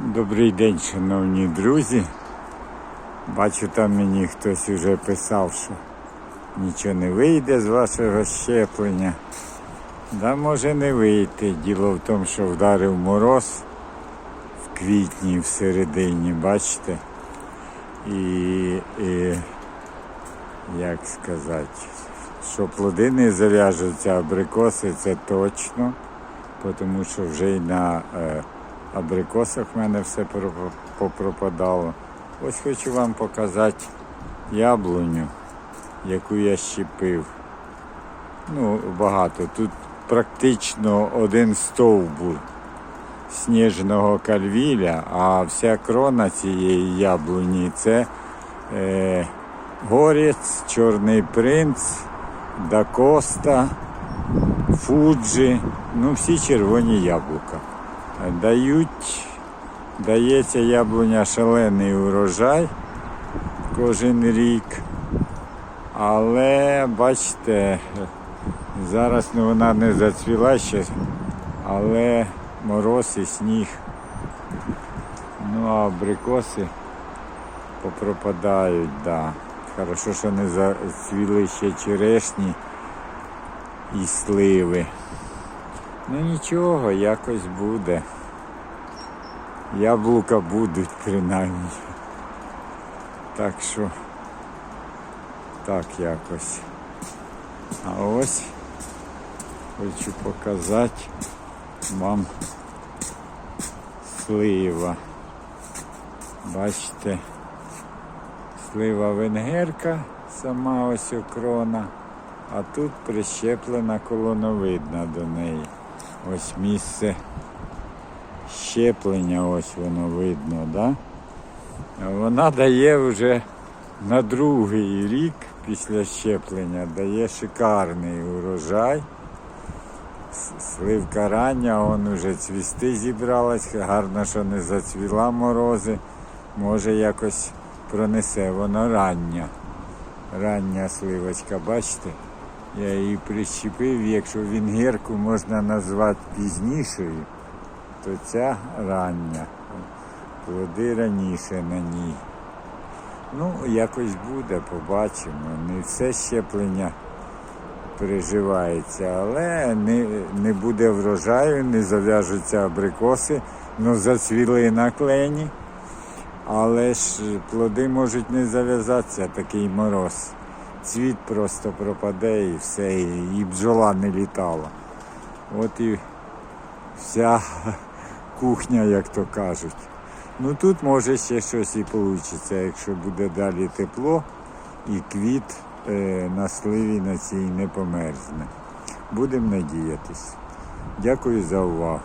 Добрий день, шановні друзі. Бачу, там мені хтось вже писав, що нічого не вийде з вашого щеплення. Да може не вийти. Діло в тому, що вдарив мороз в квітні, в середині, бачите? І, і як сказати, що плоди не зав'яжуться абрикоси, це точно, тому що вже й на е, абрикосах в мене все попропадало. Ось хочу вам показати яблуню, яку я щепив. Ну, багато. Тут практично один стовбур сніжного кальвіля, а вся крона цієї яблуні це е, горець, чорний принц, дакоста, фуджі, ну всі червоні яблука. Дають, дається яблуня шалений урожай кожен рік. Але бачите, зараз ну, вона не зацвіла ще, але мороз і сніг. Ну а абрикоси попропадають, да. Хорошо, що не зацвіли ще черешні і сливи. Ну нічого, якось буде. Яблука будуть принаймні. Так що так якось. А ось хочу показати вам слива. Бачите, слива венгерка, сама ось окрона, а тут прищеплена колоновидна до неї. Ось місце щеплення, ось воно видно, да? Вона дає вже на другий рік після щеплення, дає шикарний урожай. Сливка рання, он уже цвісти зібралась, гарно, що не зацвіла морози. Може якось пронесе, воно рання. Рання сливочка, бачите? Я її прищепив, якщо вінгерку можна назвати пізнішою, то ця рання. Плоди раніше на ній. Ну, якось буде, побачимо. Не все щеплення переживається, але не, не буде врожаю, не зав'яжуться абрикоси, ну зацвіли на клені. Але ж плоди можуть не зав'язатися, такий мороз. Цвіт просто пропаде і все, і, бджола не літала. От і вся кухня, як то кажуть. Ну тут може ще щось і вийде, якщо буде далі тепло і квіт е, на сливі на цій не померзне. Будемо надіятись. Дякую за увагу.